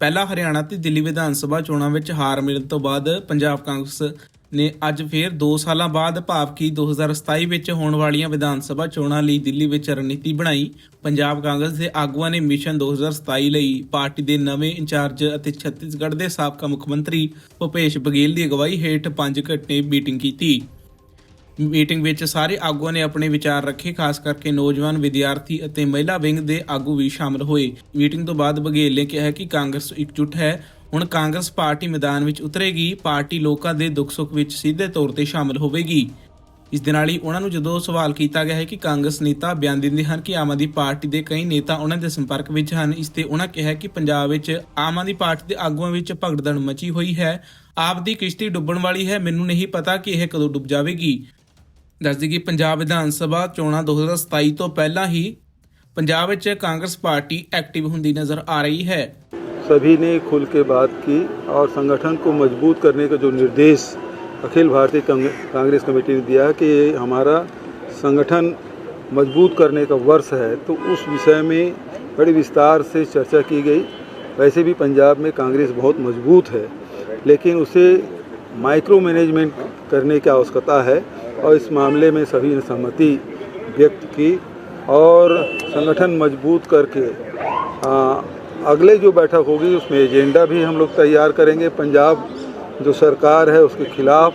ਪਹਿਲਾ ਹਰਿਆਣਾ ਤੇ ਦਿੱਲੀ ਵਿਧਾਨ ਸਭਾ ਚੋਣਾਂ ਵਿੱਚ ਹਾਰ ਮਿਲਣ ਤੋਂ ਬਾਅਦ ਪੰਜਾਬ ਕਾਂਗਰਸ ਨੇ ਅੱਜ ਫੇਰ 2 ਸਾਲਾਂ ਬਾਅਦ ਭਾਵ ਕਿ 2027 ਵਿੱਚ ਹੋਣ ਵਾਲੀਆਂ ਵਿਧਾਨ ਸਭਾ ਚੋਣਾਂ ਲਈ ਦਿੱਲੀ ਵਿੱਚ ਰਣਨੀਤੀ ਬਣਾਈ। ਪੰਜਾਬ ਕਾਂਗਰਸ ਦੇ ਆਗੂਆਂ ਨੇ ਮਿਸ਼ਨ 2027 ਲਈ ਪਾਰਟੀ ਦੇ ਨਵੇਂ ਇੰਚਾਰਜ ਅਤੇ ਛੱਤੀਸਗੜ੍ਹ ਦੇ ਸਾਬਕਾ ਮੁੱਖ ਮੰਤਰੀ ਭੁਪੇਸ਼ ਬਘੇਲ ਦੀ ਅਗਵਾਈ ਹੇਠ ਪੰਜ ਘੰਟੇ ਮੀਟਿੰਗ ਕੀਤੀ। ਮੀਟਿੰਗ ਵਿੱਚ ਸਾਰੇ ਆਗੂਆਂ ਨੇ ਆਪਣੇ ਵਿਚਾਰ ਰੱਖੇ, ਖਾਸ ਕਰਕੇ ਨੌਜਵਾਨ ਵਿਦਿਆਰਥੀ ਅਤੇ ਮਹਿਲਾ ਵਿੰਗ ਦੇ ਆਗੂ ਵੀ ਸ਼ਾਮਲ ਹੋਏ। ਮੀਟਿੰਗ ਤੋਂ ਬਾਅਦ ਬਘੇਲ ਨੇ ਕਿਹਾ ਕਿ ਕਾਂਗਰਸ ਇਕਜੁੱਟ ਹੈ। ਹੁਣ ਕਾਂਗਰਸ ਪਾਰਟੀ ਮੈਦਾਨ ਵਿੱਚ ਉਤਰੇਗੀ, ਪਾਰਟੀ ਲੋਕਾਂ ਦੇ ਦੁੱਖ ਸੁੱਖ ਵਿੱਚ ਸਿੱਧੇ ਤੌਰ ਤੇ ਸ਼ਾਮਲ ਹੋਵੇਗੀ। ਇਸ ਦੇ ਨਾਲ ਹੀ ਉਹਨਾਂ ਨੂੰ ਜਦੋਂ ਸਵਾਲ ਕੀਤਾ ਗਿਆ ਹੈ ਕਿ ਕਾਂਗਰਸ ਨੇਤਾ ਬਿਆਨ ਦਿੰਦੇ ਹਨ ਕਿ ਆਮ ਆਦਮੀ ਪਾਰਟੀ ਦੇ ਕਈ ਨੇਤਾ ਉਹਨਾਂ ਦੇ ਸੰਪਰਕ ਵਿੱਚ ਹਨ, ਇਸ ਤੇ ਉਹਨਾਂ ਕਿਹਾ ਕਿ ਪੰਜਾਬ ਵਿੱਚ ਆਮ ਆਦਮੀ ਪਾਰਟੀ ਦੇ ਆਗੂਆਂ ਵਿੱਚ ਭਗਦੜ ਮਚੀ ਹੋਈ ਹੈ। ਆਪ ਦੀ ਕਿਸ਼ਤੀ ਡੁੱਬਣ ਵਾਲੀ ਹੈ, ਮੈਨੂੰ ਨਹੀਂ ਪਤਾ ਕਿ ਇਹ ਕਦੋਂ ਡੁੱਬ ਜਾਵੇਗੀ। ਦੱਸਦੀ ਕਿ ਪੰਜਾਬ ਵਿਧਾਨ ਸਭਾ ਚੋਣਾਂ 2027 ਤੋਂ ਪਹਿਲਾਂ ਹੀ ਪੰਜਾਬ ਵਿੱਚ ਕਾਂਗਰਸ ਪਾਰਟੀ ਐਕਟਿਵ ਹੁੰਦੀ ਨਜ਼ਰ ਆ ਰਹੀ ਹੈ सभी ने खुल के बात की और संगठन को मजबूत करने का जो निर्देश अखिल भारतीय कांग- कांग्रेस कमेटी ने दिया कि ये हमारा संगठन मजबूत करने का वर्ष है तो उस विषय में बड़े विस्तार से चर्चा की गई वैसे भी पंजाब में कांग्रेस बहुत मजबूत है लेकिन उसे माइक्रो मैनेजमेंट करने की आवश्यकता है और इस मामले में सभी ने सहमति व्यक्त की और संगठन मज़बूत करके आ, अगले जो बैठक होगी उसमें एजेंडा भी हम लोग तैयार करेंगे। पंजाब जो सरकार है उसके खिलाफ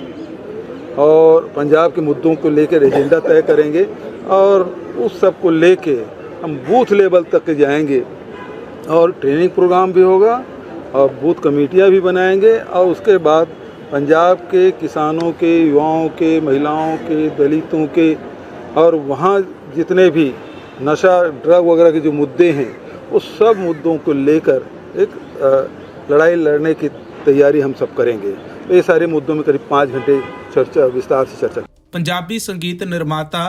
और पंजाब के मुद्दों को लेकर एजेंडा तय करेंगे और उस सबको लेके हम बूथ लेवल तक के जाएँगे और ट्रेनिंग प्रोग्राम भी होगा और बूथ कमेटियाँ भी बनाएँगे और उसके बाद पंजाब के किसानों के, युवाओं के, महिलाओं के, दलितों के और वहाँ जितने भी नशा, ड्रग वगैरह के जो मुद्दे हैं, उस सब मुद्दों को लेकर एक लड़ाई लड़ने की तैयारी हम सब करेंगे। तो ये सारे मुद्दों में करीब पाँच घंटे चर्चा, विस्तार से चर्चा। पंजाबी संगीत निर्माता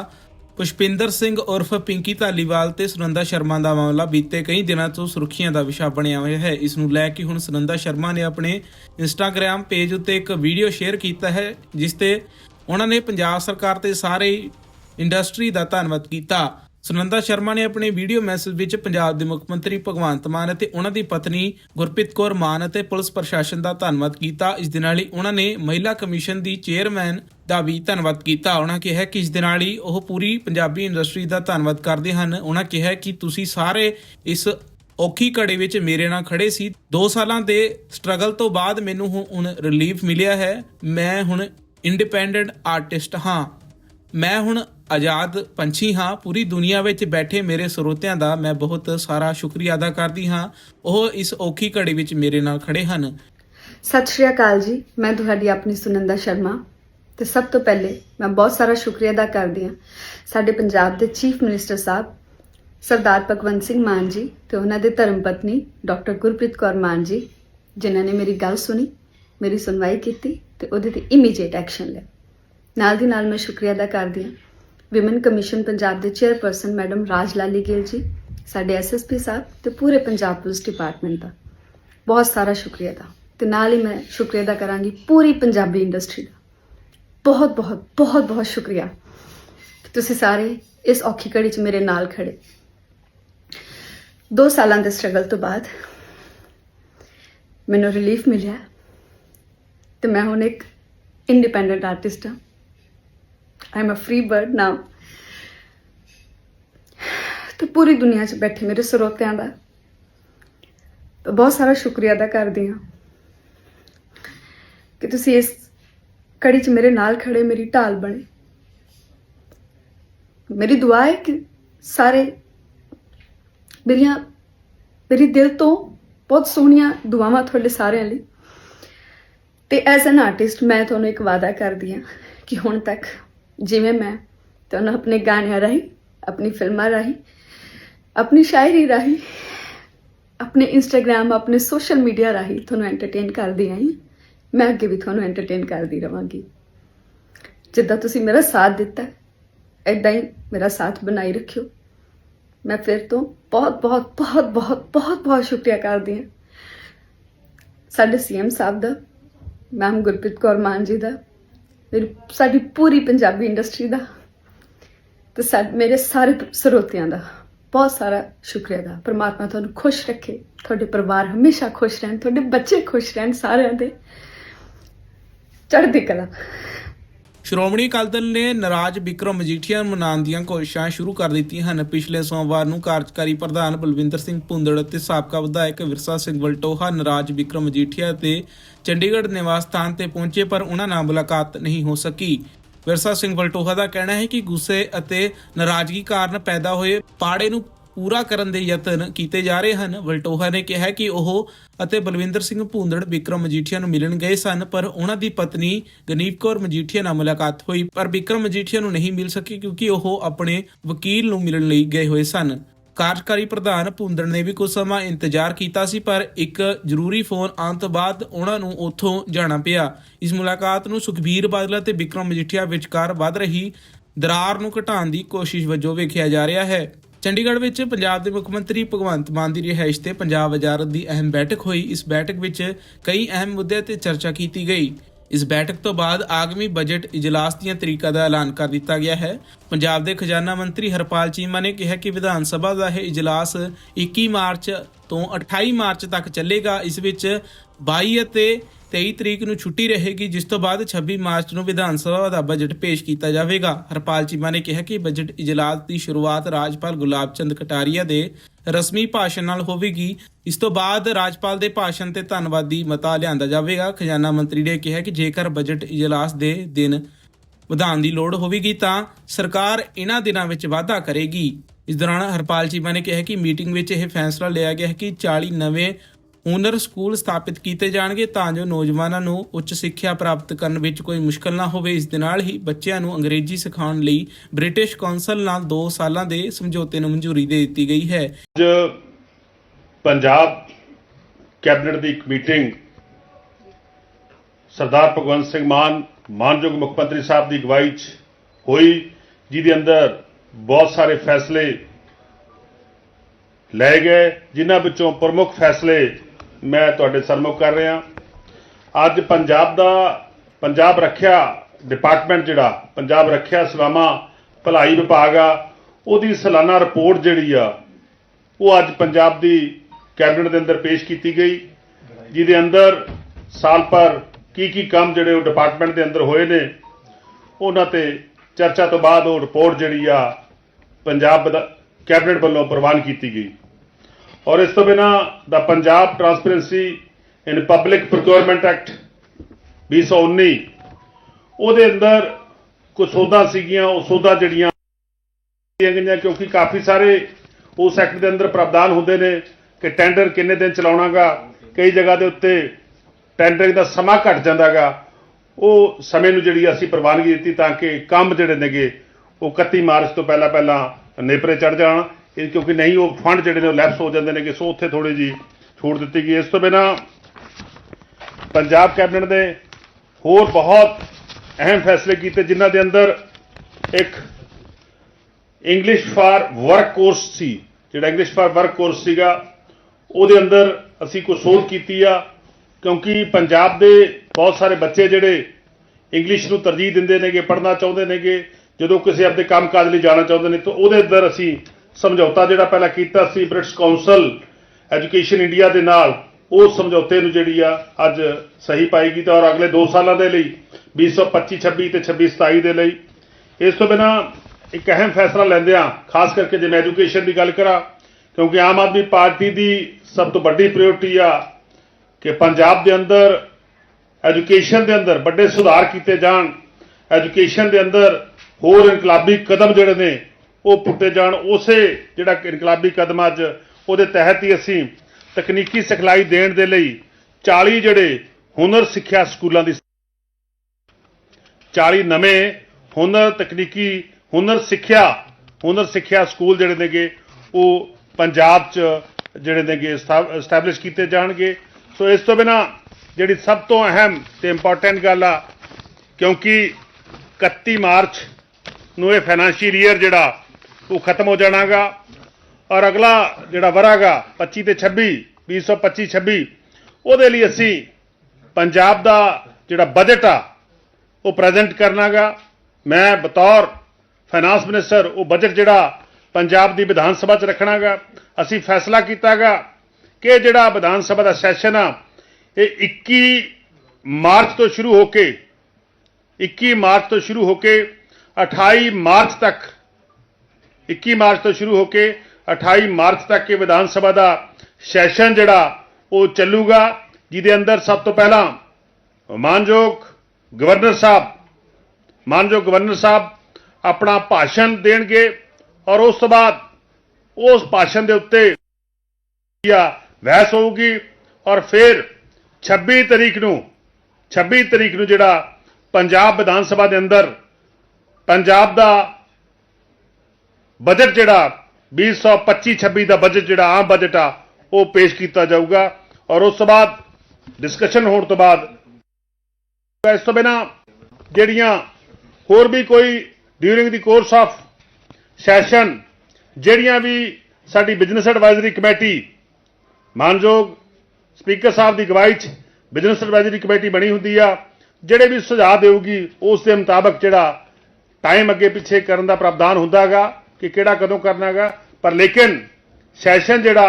ਪੁਸ਼ਪਿੰਦਰ ਸਿੰਘ ਉਰਫ ਪਿੰਕੀ ਧਾਲੀਵਾਲ ਤੇ ਸੁਨੰਦਾ ਸ਼ਰਮਾ ਦਾ ਮਾਮਲਾ ਬੀਤੇ ਕਈ ਦਿਨਾਂ ਤੋਂ ਸੁਰਖੀਆਂ ਦਾ ਵਿਸ਼ਾ ਬਣਿਆ ਹੋਇਆ ਹੈ। ਇਸ ਨੂੰ ਲੈ ਕੇ ਹੁਣ ਸੁਨੰਦਾ ਸ਼ਰਮਾ ਨੇ ਆਪਣੇ ਇੰਸਟਾਗ੍ਰam ਪੇਜ ਉੱਤੇ ਇੱਕ ਵੀਡੀਓ ਸ਼ੇਅਰ ਕੀਤਾ ਹੈ, ਜਿਸ ਤੇ ਉਹਨਾਂ ਨੇ ਪੰਜਾਬ ਸਰਕਾਰ ਤੇ ਸਾਰੇ ਇੰਡਸਟਰੀ ਦਾ ਧੰਨਵਾਦ ਕੀਤਾ। ਸੁਨੰਦਾ ਸ਼ਰਮਾ ਨੇ ਆਪਣੇ ਵੀਡੀਓ ਮੈਸੇਜ ਵਿੱਚ ਪੰਜਾਬ ਦੇ ਮੁੱਖ ਮੰਤਰੀ ਭਗਵੰਤ ਮਾਨ ਅਤੇ ਉਹਨਾਂ ਦੀ ਪਤਨੀ ਗੁਰਪ੍ਰੀਤ ਕੌਰ ਮਾਨ ਅਤੇ ਪੁਲਿਸ ਪ੍ਰਸ਼ਾਸਨ ਦਾ ਧੰਨਵਾਦ ਕੀਤਾ। ਇਸ ਦੇ ਨਾਲ ਹੀ ਉਹਨਾਂ ਨੇ ਮਹਿਲਾ ਕਮਿਸ਼ਨ ਦੀ ਚੇਅਰਮੈਨ ਦਾ ਵੀ ਧੰਨਵਾਦ ਕੀਤਾ। ਉਹਨਾਂ ਕਿਹਾ ਕਿ ਇਸ ਦੇ ਨਾਲ ਹੀ ਉਹ ਪੂਰੀ ਪੰਜਾਬੀ ਇੰਡਸਟਰੀ ਦਾ ਧੰਨਵਾਦ ਕਰਦੇ ਹਨ। ਉਹਨਾਂ ਕਿਹਾ ਕਿ ਤੁਸੀਂ ਸਾਰੇ ਇਸ ਔਖੀ ਘੜੇ ਵਿੱਚ ਮੇਰੇ ਨਾਲ ਖੜੇ ਸੀ। 2 ਸਾਲਾਂ ਦੇ ਸਟਰਗਲ ਤੋਂ ਬਾਅਦ ਮੈਨੂੰ ਹੁਣ ਰਿਲੀਫ ਮਿਲਿਆ ਹੈ। ਮੈਂ ਹੁਣ ਇੰਡੀਪੈਂਡੈਂਟ ਆਰਟਿਸਟ ਹਾਂ। ਮੈਂ ਹੁਣ ਆਜ਼ਾਦ ਪੰਛੀ ਹਾਂ, ਪੂਰੀ ਦੁਨੀਆ ਵਿੱਚ ਬੈਠੇ ਮੇਰੇ ਸਰੋਤਿਆਂ ਦਾ ਮੈਂ ਬਹੁਤ ਸਾਰਾ ਸ਼ੁਕਰੀਆ ਅਦਾ ਕਰਦੀ ਹਾਂ। ਉਹ ਇਸ ਔਖੀ ਘੜੀ ਵਿੱਚ ਮੇਰੇ ਨਾਲ ਖੜੇ ਹਨ। ਸਤਿ ਸ਼੍ਰੀ ਅਕਾਲ ਜੀ, ਮੈਂ ਤੁਹਾਡੀ ਆਪਣੀ ਸੁਨੰਦਾ ਸ਼ਰਮਾ। ਤੇ ਸਭ ਤੋਂ ਪਹਿਲੇ ਮੈਂ ਬਹੁਤ ਸਾਰਾ ਸ਼ੁਕਰੀਆ ਅਦਾ ਕਰਦੀ ਹਾਂ ਸਾਡੇ ਪੰਜਾਬ ਦੇ ਚੀਫ ਮਿਨਿਸਟਰ ਸਾਹਿਬ, ਸਰਦਾਰ ਭਗਵੰਤ ਸਿੰਘ ਮਾਨ ਜੀ ਤੇ ਉਹਨਾਂ ਦੇ ਧਰਮ ਪਤਨੀ ਡਾਕਟਰ ਗੁਰਪ੍ਰੀਤ ਕੌਰ ਮਾਨ ਜੀ, ਜਿਨ੍ਹਾਂ ਨੇ ਮੇਰੀ ਗੱਲ ਸੁਣੀ, ਮੇਰੀ ਸੁਣਵਾਈ ਕੀਤੀ ਤੇ ਉਹਦੇ ਤੇ ਇਮੀਡੀਏਟ ਐਕਸ਼ਨ ਲਿਆ। ਨਾਲ ਦੀ ਨਾਲ ਮੈਂ ਸ਼ੁਕਰੀਆ ਅਦਾ ਕਰਦੀ ਹਾਂ। ਵਿਮਨ ਕਮਿਸ਼ਨ ਪੰਜਾਬ ਦੇ ਚੇਅਰਪਰਸਨ ਮੈਡਮ ਰਾਜ ਲਾਲੀ ਗਿੱਲ ਜੀ, ਸਾਡੇ ਐਸਐਸਪੀ ਸਾਹਿਬ ਤੇ ਪੂਰੇ ਪੰਜਾਬ ਪੁਲਿਸ ਡਿਪਾਰਟਮੈਂਟ ਦਾ। ਬਹੁਤ ਸਾਰਾ ਸ਼ੁਕਰੀਆ ਦਾ ਤੇ ਨਾਲ ਹੀ ਮੈਂ ਸ਼ੁਕਰੀਆ ਅਦਾ ਕਰਾਂਗੀ ਪੂਰੀ ਪੰਜਾਬੀ ਇੰਡਸਟਰੀ ਦਾ। ਬਹੁਤ ਬਹੁਤ ਬਹੁਤ ਬਹੁਤ ਸ਼ੁਕਰੀਆ। ਤੁਸੀਂ ਸਾਰੇ ਇਸ ਔਖੀ ਘੜੀ 'ਚ ਮੇਰੇ ਨਾਲ ਖੜੇ। 2 ਸਾਲਾਂ ਦੇ ਸਟਰਗਲ ਤੋਂ ਬਾਅਦ ਮੈਨੂੰ ਰਿਲੀਫ ਮਿਲਿਆ। ਤੇ ਮੈਂ ਹੁਣ ਇੱਕ ਇੰਡੀਪੈਂਡੈਂਟ ਆਰਟਿਸਟ ਹਾਂ। I am a free bird now ਤੇ ਪੂਰੀ ਦੁਨੀਆ 'ਚ ਬੈਠੇ ਮੇਰੇ ਸਰੋਤਿਆਂ ਦਾ। ਤਾਂ ਬਹੁਤ ਸਾਰਾ ਸ਼ੁਕਰੀਆ ਅਦਾ ਕਰਦੀ ਹਾਂ ਕਿ ਤੁਸੀਂ ਇਸ ਕੜੀ 'ਚ ਮੇਰੇ ਨਾਲ ਖੜੇ, ਮੇਰੀ ਢਾਲ ਬਣੇ। ਮੇਰੀ ਦੁਆ ਹੈ ਕਿ ਸਾਰੇ ਮੇਰੀਆਂ, ਮੇਰੀ ਦਿਲ ਤੋਂ ਬਹੁਤ ਸੋਹਣੀਆਂ ਦੁਆਵਾਂ ਤੁਹਾਡੇ ਸਾਰਿਆਂ ਲਈ। ਤੇ ਐਜ਼ ਐਨ ਆਰਟਿਸਟ ਮੈਂ ਤੁਹਾਨੂੰ ਇੱਕ ਵਾਅਦਾ ਕਰਦੀ ਹਾਂ ਕਿ ਹੁਣ ਤੱਕ ਜਿਵੇਂ ਮੈਂ ਤੁਹਾਨੂੰ ਆਪਣੇ ਗਾਣਿਆਂ ਰਾਹੀਂ, ਆਪਣੀ ਫਿਲਮਾਂ ਰਾਹੀਂ, ਆਪਣੀ ਸ਼ਾਇਰੀ ਰਾਹੀਂ, ਆਪਣੇ ਇੰਸਟਾਗ੍ਰam ਆਪਣੇ ਸੋਸ਼ਲ ਮੀਡੀਆ ਰਾਹੀਂ ਤੁਹਾਨੂੰ ਐਂਟਰਟੇਨ ਕਰਦੀ ਆਈ। ਹਾਂ। ਮੈਂ ਅੱਗੇ ਵੀ ਤੁਹਾਨੂੰ ਐਂਟਰਟੇਨ ਕਰਦੀ ਰਵਾਂਗੀ। ਜਿੱਦਾਂ ਤੁਸੀਂ ਮੇਰਾ ਸਾਥ ਦਿੱਤਾ ਐਦਾਂ ਹੀ ਮੇਰਾ ਸਾਥ ਬਣਾਈ ਰੱਖਿਓ। ਮੈਂ ਫਿਰ ਤੋਂ ਬਹੁਤ ਬਹੁਤ ਬਹੁਤ ਬਹੁਤ ਬਹੁਤ ਬਹੁਤ ਸ਼ੁਕਰੀਆ ਕਰਦੀ ਹਾਂ। ਸਾਡੇ ਸੀਐਮ ਸਾਹਿਬ ਦਾ ਮੈਮ ਗੁਰਪ੍ਰੀਤ ਕੌਰ ਮਾਨ ਜੀ ਦਾ ਸਾਡੀ ਪੂਰੀ ਪੰਜਾਬੀ ਇੰਡਸਟਰੀ ਦਾ ਤੇ ਸਾ- ਮੇਰੇ ਸਾਰੇ ਸਰੋਤਿਆਂ ਦਾ ਬਹੁਤ ਸਾਰਾ ਸ਼ੁਕਰੀਆ ਦਾ ਪ੍ਰਮਾਤਮਾ ਤੁਹਾਨੂੰ ਖੁਸ਼ ਰੱਖੇ, ਤੁਹਾਡੇ ਪਰਿਵਾਰ ਹਮੇਸ਼ਾ ਖੁਸ਼ ਰਹਿਣ, ਤੁਹਾਡੇ ਬੱਚੇ ਖੁਸ਼ ਰਹਿਣ ਸਾਰਿਆਂ ਦੇ। ਚੜ੍ਹਦੀ ਕਲਾ। ਸ਼੍ਰੋਮਣੀ ਅਕਾਲੀ ਦਲ ਨੇ ਨਾਰਾਜ਼ ਵਿਕਰਮ ਮਜੀਠੀਆ ਨੂੰ ਮਨਾਉਣ ਦੀਆਂ ਕੋਸ਼ਿਸ਼ਾਂ ਸ਼ੁਰੂ ਕਰ ਦਿੱਤੀਆਂ ਹਨ। ਪਿਛਲੇ ਸੋਮਵਾਰ ਨੂੰ ਕਾਰਜਕਾਰੀ ਪ੍ਰਧਾਨ ਬਲਵਿੰਦਰ ਸਿੰਘ ਭੁੰਦੜ ਅਤੇ ਸਾਬਕਾ ਵਿਧਾਇਕ ਵਿਰਸਾ ਸਿੰਘ ਵਲਟੋਹਾ ਨਾਰਾਜ਼ ਵਿਕਰਮ ਮਜੀਠੀਆ ਤੇ ਚੰਡੀਗੜ੍ਹ ਨਿਵਾਸ ਸਥਾਨ ਤੇ ਪਹੁੰਚੇ, ਪਰ ਉਹਨਾਂ ਨਾਲ ਮੁਲਾਕਾਤ ਨਹੀਂ ਹੋ ਸਕੀ। ਵਿਰਸਾ ਸਿੰਘ ਵਲਟੋਹਾ ਦਾ ਕਹਿਣਾ ਹੈ ਕਿ ਗੁੱਸੇ ਅਤੇ ਨਾਰਾਜ਼ਗੀ ਕਾਰਨ ਪੈਦਾ ਹੋਏ ਪਾੜੇ ਨੂੰ ਪੂਰਾ ਕਰਨ ਦੇ ਯਤਨ ਕੀਤੇ ਜਾ ਰਹੇ ਹਨ। ਵਲਟੋਹਾ ਨੇ ਕਿਹਾ ਕਿ ਉਹ ਅਤੇ ਬਲਵਿੰਦਰ ਸਿੰਘ ਭੂੰਦੜ ਵਿਕਰਮ ਮਜੀਠੀਆ ਨੂੰ ਮਿਲਣ ਗਏ ਸਨ, ਪਰ ਉਹਨਾਂ ਦੀ ਪਤਨੀ ਗਨੀਪ ਕੌਰ ਮਜੀਠੀਆ ਨਾਲ ਮੁਲਾਕਾਤ ਹੋਈ, ਪਰ ਵਿਕਰਮ ਮਜੀਠੀਆ ਨੂੰ ਨਹੀਂ ਮਿਲ ਸਕੀ ਕਿਉਂਕਿ ਉਹ ਆਪਣੇ ਵਕੀਲ ਨੂੰ ਮਿਲਣ ਲਈ ਗਏ ਹੋਏ ਸਨ। ਕਾਰਜਕਾਰੀ ਪ੍ਰਧਾਨ ਭੁੰਦੜ ਨੇ ਵੀ ਕੁਝ ਸਮਾਂ ਇੰਤਜ਼ਾਰ ਕੀਤਾ ਸੀ, ਪਰ ਇੱਕ ਜ਼ਰੂਰੀ ਫੋਨ ਆਉਣ ਤੋਂ ਬਾਅਦ ਉਹਨਾਂ ਨੂੰ ਉੱਥੋਂ ਜਾਣਾ ਪਿਆ। ਇਸ ਮੁਲਾਕਾਤ ਨੂੰ ਸੁਖਬੀਰ ਬਾਦਲ ਅਤੇ ਵਿਕਰਮ ਮਜੀਠੀਆ ਵਿਚਕਾਰ ਵੱਧ ਰਹੀ ਦਰਾਰ ਨੂੰ ਘਟਾਉਣ ਦੀ ਕੋਸ਼ਿਸ਼ ਵਜੋਂ ਵੇਖਿਆ ਜਾ ਰਿਹਾ ਹੈ। ਚੰਡੀਗੜ੍ਹ ਵਿੱਚ ਪੰਜਾਬ ਦੇ ਮੁੱਖ ਮੰਤਰੀ ਭਗਵੰਤ ਮਾਨ ਦੀ ਰਿਹਾਇਸ਼ ਤੇ ਪੰਜਾਬ ਵਜ਼ਾਰਤ ਦੀ ਅਹਿਮ ਬੈਠਕ ਹੋਈ। ਇਸ ਬੈਠਕ ਵਿੱਚ ਕਈ ਅਹਿਮ ਮੁੱਦਿਆਂ ਤੇ ਚਰਚਾ ਕੀਤੀ ਗਈ। ਇਸ ਬੈਠਕ ਤੋਂ ਬਾਅਦ ਆਗਮੀ ਬਜਟ ਇਜਲਾਸ ਦੀਆਂ ਤਰੀਕਾਂ ਦਾ ਐਲਾਨ ਕਰ ਦਿੱਤਾ ਗਿਆ ਹੈ। ਪੰਜਾਬ ਦੇ ਖਜ਼ਾਨਾ ਮੰਤਰੀ ਹਰਪਾਲ ਚੀਮਾ ਨੇ ਕਿਹਾ ਕਿ ਵਿਧਾਨ ਸਭਾ ਦਾ ਇਹ ਇਜਲਾਸ 21 ਮਾਰਚ ਤੋਂ 28 ਮਾਰਚ ਤੱਕ ਚੱਲੇਗਾ। ਇਸ ਵਿੱਚ 22 ਅਤੇ 23 ਤਰੀਕ ਨੂੰ ਛੁੱਟੀ ਰਹੇਗੀ, ਜਿਸ ਤੋਂ ਬਾਅਦ 26 ਮਾਰਚ ਨੂੰ ਵਿਧਾਨ ਸਭਾ ਦਾ ਬਜਟ ਪੇਸ਼ ਕੀਤਾ ਜਾਵੇਗਾ। ਹਰਪਾਲ ਚੀਮਾ ਨੇ ਕਿਹਾ ਕਿ ਬਜਟ ਇਜਲਾਸ ਦੀ ਸ਼ੁਰੂਆਤ ਰਾਜਪਾਲ ਗੁਲਾਬ ਚੰਦ ਕਟਾਰੀਆ ਦੇ ਰਸਮੀ ਭਾਸ਼ਣ ਨਾਲ ਹੋਵੇਗੀ। ਇਸ ਤੋਂ ਬਾਅਦ ਰਾਜਪਾਲ ਦੇ ਭਾਸ਼ਣ ਤੇ ਧੰਨਵਾਦੀ ਮਤਾ ਲਿਆਂਦਾ ਜਾਵੇਗਾ। ਖਜ਼ਾਨਾ ਮੰਤਰੀ ਨੇ ਕਿਹਾ ਕਿ ਜੇਕਰ ਬਜਟ ਇਜਲਾਸ ਦੇ ਦਿਨ ਵਧਾਉਣ ਦੀ ਲੋੜ ਹੋਵੇਗੀ, ਤਾਂ ਸਰਕਾਰ ਇਹਨਾਂ ਦਿਨਾਂ ਵਿੱਚ ਵਾਅਦਾ ਕਰੇਗੀ। ਇਸ ਦੌਰਾਨ ਹਰਪਾਲ ਚੀਮਾ ਨੇ ਕਿਹਾ ਕਿ ਮੀਟਿੰਗ ਵਿੱਚ ਇਹ ਫੈਸਲਾ ਲਿਆ ਗਿਆ ਹੈ ਕਿ 40 ਨਵੇਂ ਹੁਨਰ ਸਕੂਲ ਸਥਾਪਿਤ ਕੀਤੇ ਜਾਣਗੇ ਤਾਂ ਜੋ ਨੌਜਵਾਨਾਂ ਨੂੰ ਉੱਚ ਸਿੱਖਿਆ ਪ੍ਰਾਪਤ ਕਰਨ ਵਿੱਚ ਕੋਈ ਮੁਸ਼ਕਲ ਨਾ ਹੋਵੇ। ਇਸ ਦੇ ਨਾਲ ਹੀ ਬੱਚਿਆਂ ਨੂੰ ਅੰਗਰੇਜ਼ੀ ਸਿਖਾਉਣ ਲਈ ਬ੍ਰਿਟਿਸ਼ ਕੌਂਸਲ ਨਾਲ 2 ਸਾਲਾਂ ਦੇ ਸਮਝੌਤੇ ਨੂੰ ਮਨਜ਼ੂਰੀ ਦੇ ਦਿੱਤੀ ਗਈ ਹੈ। ਅੱਜ ਪੰਜਾਬ ਕੈਬਨਿਟ ਦੀ ਇੱਕ ਮੀਟਿੰਗ ਸਰਦਾਰ ਭਗਵੰਤ ਸਿੰਘ ਮਾਨ, ਮਾਨਯੋਗ ਮੁੱਖ ਮੰਤਰੀ ਸਾਹਿਬ ਦੀ ਅਗਵਾਈ 'ਚ ਹੋਈ, ਜਿਹਦੇ ਅੰਦਰ ਬਹੁਤ ਸਾਰੇ ਫੈਸਲੇ ਲਏ ਗਏ, ਜਿਨ੍ਹਾਂ ਵਿੱਚੋਂ ਪ੍ਰਮੁੱਖ ਫੈਸਲੇ ਮੈਂ ਤੁਹਾਡੇ ਸਾਹਮਣੇ ਕਰ ਰਿਹਾ। ਅੱਜ ਪੰਜਾਬ ਦਾ, ਪੰਜਾਬ ਰੱਖਿਆ ਡਿਪਾਰਟਮੈਂਟ ਜਿਹੜਾ, ਪੰਜਾਬ ਰੱਖਿਆ ਸੇਵਾਵਾਂ ਭਲਾਈ ਵਿਭਾਗ ਆ, ਉਹਦੀ ਸਾਲਾਨਾ ਰਿਪੋਰਟ ਜਿਹੜੀ ਆ, ਉਹ ਅੱਜ ਪੰਜਾਬ ਦੀ ਕੈਬਨਿਟ ਦੇ ਅੰਦਰ ਪੇਸ਼ ਕੀਤੀ ਗਈ, ਜਿਹਦੇ ਅੰਦਰ ਸਾਲ ਪਰ ਕੀ ਕੀ ਕੰਮ ਜਿਹੜੇ ਉਹ ਡਿਪਾਰਟਮੈਂਟ ਦੇ ਅੰਦਰ ਹੋਏ ਨੇ, ਉਹਨਾਂ ਤੇ ਚਰਚਾ ਤੋਂ ਬਾਅਦ ਉਹ ਰਿਪੋਰਟ ਜਿਹੜੀ ਆ, ਪੰਜਾਬ ਕੈਬਨਿਟ ਵੱਲੋਂ ਪ੍ਰਵਾਨ ਕੀਤੀ ਗਈ। ਔਰ ਇਸ ਤੋਂ ਬਿਨਾ ਦਾ Punjab transparency in public procurement act 2019 ਉਹਦੇ ਅੰਦਰ ਕੁਝ ਸੋਧਾਂ ਸੀਗੀਆਂ, ਉਹ ਸੋਧਾਂ ਜਿਹੜੀਆਂ ਗਈਆਂ, ਕਿਉਂਕਿ ਕਾਫੀ ਸਾਰੇ ਉਸ ਐਕਟ ਦੇ ਅੰਦਰ ਪ੍ਰਾਵਧਾਨ ਹੁੰਦੇ ਨੇ ਕਿ ਟੈਂਡਰ ਕਿੰਨੇ ਦਿਨ ਚਲਾਉਣਾਗਾ, ਕਈ ਜਗ੍ਹਾ ਦੇ ਉੱਤੇ ਟੈਂਡਰਿੰਗ ਦਾ ਸਮਾਂ ਘਟ ਜਾਂਦਾਗਾ, ਉਹ ਸਮੇਂ ਨੂੰ ਜਿਹੜੀ ਅਸੀਂ ਪ੍ਰਵਾਨਗੀ ਦਿੱਤੀ ਤਾਂ ਕਿ ਕੰਮ ਜਿਹੜੇ ਨੇਗੇ, ਉਹ 31 ਮਾਰਚ ਤੋਂ ਪਹਿਲਾਂ ਪਹਿਲਾਂ ਨੇਪਰੇ ਚੜ ਜਾਣ। ਇਹ ਕਿਉਂਕਿ ਨਹੀਂ, ਉਹ ਫੰਡ ਜਿਹੜੇ ਨੇ ਉਹ ਲੈਪਸ ਹੋ ਜਾਂਦੇ ਨੇ ਕਿ ਸੋ ਉੱਥੇ ਥੋੜੀ ਜੀ ਛੂਟ ਦਿੱਤੀ ਗਈ ਇਸ ਤੋਂ ਬਿਨਾ ਪੰਜਾਬ ਕੈਬਨਿਟ ਦੇ ਹੋਰ ਬਹੁਤ ਅਹਿਮ ਫੈਸਲੇ ਕੀਤੇ, ਜਿਨ੍ਹਾਂ ਦੇ ਅੰਦਰ ਇੱਕ ਇੰਗਲਿਸ਼ ਫਾਰ ਵਰਕ ਕੋਰਸ ਸੀ। ਜਿਹੜਾ ਇੰਗਲਿਸ਼ ਫਾਰ ਵਰਕ ਕੋਰਸ ਸੀਗਾ, ਉਹਦੇ ਅੰਦਰ ਅਸੀਂ ਕੋਈ ਸੋਧ ਕੀਤੀ ਆ, ਕਿਉਂਕਿ ਪੰਜਾਬ ਦੇ ਬਹੁਤ ਸਾਰੇ ਬੱਚੇ ਜਿਹੜੇ ਇੰਗਲਿਸ਼ ਨੂੰ ਤਰਜੀਹ ਦਿੰਦੇ ਨੇਗੇ, ਪੜ੍ਹਨਾ ਚਾਹੁੰਦੇ ਨੇਗੇ, ਜਦੋਂ ਕਿਸੇ ਆਪਣੇ ਕੰਮਕਾਜ ਲਈ ਜਾਣਾ ਚਾਹੁੰਦੇ ਨੇ, ਤਾਂ ਉਹਦੇ ਅੰਦਰ ਅਸੀਂ ਸਮਝੌਤਾ ਜਿਹੜਾ ਪਹਿਲਾਂ ਕੀਤਾ ਸੀ ਬ੍ਰਿਟਿਸ਼ ਕਾਉਂਸਲ ਐਜੂਕੇਸ਼ਨ ਇੰਡੀਆ ਦੇ ਨਾਲ, ਉਹ ਸਮਝੌਤੇ ਨੂੰ ਜਿਹੜੀ ਆ ਅੱਜ ਸਹੀ ਪਾਈ ਗਈ ਤਾਂ ਔਰ ਅਗਲੇ 2 ਸਾਲਾਂ ਦੇ ਲਈ 2025 26 ਤੇ 26 27 ਦੇ ਲਈ। ਇਸ ਤੋਂ ਬਿਨਾ ਇੱਕ ਅਹਿਮ ਫੈਸਲਾ ਲੈਂਦਿਆਂ, ਖਾਸ ਕਰਕੇ ਜੇ ਮੈਂ ਐਜੂਕੇਸ਼ਨ ਦੀ ਗੱਲ ਕਰਾਂ, ਕਿਉਂਕਿ ਆਮ ਆਦਮੀ ਪਾਰਟੀ ਦੀ ਸਭ ਤੋਂ ਵੱਡੀ ਪ੍ਰਾਇੋਰਟੀ ਆ ਕਿ ਪੰਜਾਬ ਦੇ ਅੰਦਰ, ਐਜੂਕੇਸ਼ਨ ਦੇ ਅੰਦਰ ਵੱਡੇ ਸੁਧਾਰ ਕੀਤੇ ਜਾਣ, ਐਜੂਕੇਸ਼ਨ ਦੇ ਅੰਦਰ ਹੋਰ ਇਨਕਲਾਬੀ ਕਦਮ ਜਿਹੜੇ ਨੇ ਉਹ ਪੁੱਟੇ ਜਾਣ ਉਸੇ ਜਿਹੜਾ ਇਨਕਲਾਬੀ ਕਦਮ ਅੱਜ ਉਹਦੇ ਤਹਿਤ ਹੀ ਅਸੀਂ ਤਕਨੀਕੀ ਸਿਖਲਾਈ ਦੇਣ ਦੇ ਲਈ 40 ਜਿਹੜੇ ਹੁਨਰ ਸਿੱਖਿਆ ਸਕੂਲਾਂ ਦੀ 40 ਨਵੇਂ ਹੁਨਰ ਤਕਨੀਕੀ ਹੁਨਰ ਸਿੱਖਿਆ ਹੁਨਰ ਸਿੱਖਿਆ ਸਕੂਲ ਜਿਹੜੇ ਨੇਗੇ, ਉਹ ਪੰਜਾਬ 'ਚ ਜਿਹੜੇ ਨੇਗੇ ਸਟੈਬਲਿਸ਼ ਕੀਤੇ ਜਾਣਗੇ। ਸੋ ਇਸ ਤੋਂ ਬਿਨਾ ਜਿਹੜੀ ਸਭ ਤੋਂ ਅਹਿਮ ਤੇ ਇੰਪੋਰਟੈਂਟ ਗੱਲ ਆ, ਕਿਉਂਕਿ 31 ਮਾਰਚ ਨੂੰ ਇਹ ਫਾਈਨੈਂਸ਼ੀਅਲ ਈਅਰ ਜਿਹੜਾ ਉਹ ਖਤਮ ਹੋ ਜਾਣਾਗਾ। ਔਰ ਅਗਲਾ ਜਿਹੜਾ ਵਰਾਗਾ 25 ਤੇ 26 2025 26 ਉਹਦੇ ਲਈ ਅਸੀਂ ਪੰਜਾਬ ਦਾ ਜਿਹੜਾ ਬਜਟ ਆ, ਉਹ ਪ੍ਰੈਜ਼ੈਂਟ ਕਰਨਾਗਾ। ਮੈਂ ਬਤੌਰ ਫਾਈਨਾਂਸ ਮਿਨਿਸਟਰ ਉਹ ਬਜਟ ਜਿਹੜਾ ਪੰਜਾਬ ਦੀ ਵਿਧਾਨ ਸਭਾ 'ਚ ਰੱਖਣਾਗਾ। ਅਸੀਂ ਫੈਸਲਾ ਕੀਤਾਗਾ ਕਿ ਜਿਹੜਾ ਵਿਧਾਨ ਸਭਾ ਦਾ ਸੈਸ਼ਨ ਆ, ਇਹ 21 ਮਾਰਚ ਤੋਂ ਸ਼ੁਰੂ ਹੋ ਕੇ 21 ਮਾਰਚ ਤੋਂ ਸ਼ੁਰੂ ਹੋ ਕੇ 28 ਮਾਰਚ ਤੱਕ 21 ਮਾਰਚ ਤੋਂ ਸ਼ੁਰੂ ਹੋ ਕੇ 28 ਮਾਰਚ ਤੱਕ ਇਹ ਵਿਧਾਨ ਸਭਾ ਦਾ ਸੈਸ਼ਨ ਜਿਹੜਾ ਉਹ ਚੱਲੂਗਾ, ਜਿਹਦੇ ਅੰਦਰ ਸਭ ਤੋਂ ਪਹਿਲਾਂ ਮਾਨਯੋਗ ਗਵਰਨਰ ਸਾਹਿਬ, ਮਾਨਯੋਗ ਗਵਰਨਰ ਸਾਹਿਬ ਆਪਣਾ ਭਾਸ਼ਣ ਦੇਣਗੇ ਔਰ ਉਸ ਤੋਂ ਬਾਅਦ ਉਸ ਭਾਸ਼ਣ ਦੇ ਉੱਤੇ ਜਾਂ ਬਹਿਸ ਹੋਊਗੀ ਔਰ ਫਿਰ 26 ਤਰੀਕ ਨੂੰ 26 ਤਰੀਕ ਨੂੰ ਜਿਹੜਾ ਪੰਜਾਬ ਵਿਧਾਨ ਸਭਾ ਦੇ ਅੰਦਰ ਪੰਜਾਬ ਦਾ ਬਜਟ ਜਿਹੜਾ 2025-26 ਦਾ ਬਜਟ ਜਿਹੜਾ ਆਮ ਬਜਟ ਆ, ਉਹ ਪੇਸ਼ ਕੀਤਾ ਜਾਊਗਾ। ਔਰ ਉਸ ਤੋਂ ਬਾਅਦ ਡਿਸਕਸ਼ਨ ਹੋਣ ਤੋਂ ਬਾਅਦ ਇਸ ਤੋਂ ਬਿਨਾ ਜਿਹੜੀਆਂ ਹੋਰ ਵੀ ਕੋਈ during the course of session ਜਿਹੜੀਆਂ ਵੀ ਸਾਡੀ ਬਿਜ਼ਨਸ ਐਡਵਾਈਜ਼ਰੀ ਕਮੇਟੀ ਮਾਨਯੋਗ ਸਪੀਕਰ ਸਾਹਿਬ ਦੀ ਅਗਵਾਈ 'ਚ ਬਿਜ਼ਨਸ ਐਡਵਾਈਜ਼ਰੀ ਕਮੇਟੀ ਬਣੀ ਹੁੰਦੀ ਆ, ਜਿਹੜੇ ਵੀ ਸੁਝਾਅ ਦੇਊਗੀ, ਉਸ ਦੇ ਮੁਤਾਬਕ ਜਿਹੜਾ ਟਾਈਮ ਅੱਗੇ ਪਿੱਛੇ ਕਰਨ ਦਾ ਪ੍ਰਾਵਧਾਨ ਹੁੰਦਾਗਾ ਕਿ ਕਿਹੜਾ ਕਦੋਂ ਕਰਨਾਗਾ ਪਰ ਲੇਕਿਨ ਸੈਸ਼ਨ ਜਿਹੜਾ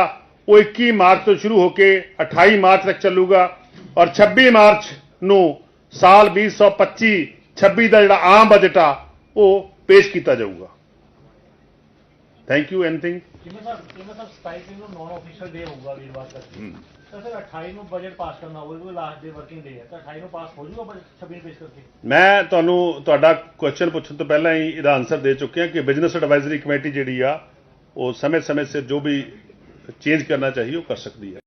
ਉਹ 21 ਮਾਰਚ ਤੋਂ ਸ਼ੁਰੂ ਹੋ ਕੇ 28 ਮਾਰਚ ਤੱਕ ਚੱਲੂਗਾ ਔਰ 26 ਮਾਰਚ ਨੂੰ ਸਾਲ 2025 26 ਦਾ ਜਿਹੜਾ ਆਮ ਬਜਟ ਆ ਉਹ ਪੇਸ਼ ਕੀਤਾ ਜਾਊਗਾ। ਥੈਂਕ ਯੂ ਐਨੀਥਿੰਗ ਜਿਵੇਂ ਸਰ ਜਿਵੇਂ ਸਰ 27 ਤਰੀਕ ਨੂੰ ਨੌਨ ਆਫੀਸ਼ੀਅਲ ਡੇ ਹੋਊਗਾ ਵੀਰਵਾਰ ਤੱਕ? ਤਾਂ ਸਰ 28 ਨੂੰ ਬਜਟ ਪਾਸ ਕਰਨਾ ਹੋਊਗਾ ਲਾਸਟ ਡੇ ਵਰਕਿੰਗ ਡੇ ਹੈ, ਤਾਂ 28 ਨੂੰ ਪਾਸ ਹੋ ਜਾਊਗਾ ਬਜਟ 26 ਨੂੰ ਪੇਸ਼ ਕਰਕੇ? ਮੈਂ ਤੁਹਾਨੂੰ ਤੁਹਾਡਾ ਕੁਐਸਚਨ ਪੁੱਛਣ ਤੋਂ ਪਹਿਲਾਂ ਹੀ ਇਹਦਾ ਆਨਸਰ ਦੇ ਚੁੱਕਿਆ ਕਿ ਬਿਜ਼ਨਸ ਐਡਵਾਈਜ਼ਰੀ ਕਮੇਟੀ ਜਿਹੜੀ ਆ, ਉਹ ਸਮੇਂ-ਸਮੇਂ ਸਿਰ ਜੋ ਵੀ ਚੇਂਜ ਕਰਨਾ ਚਾਹੀਏ, ਉਹ ਕਰ ਸਕਦੀ ਹੈ।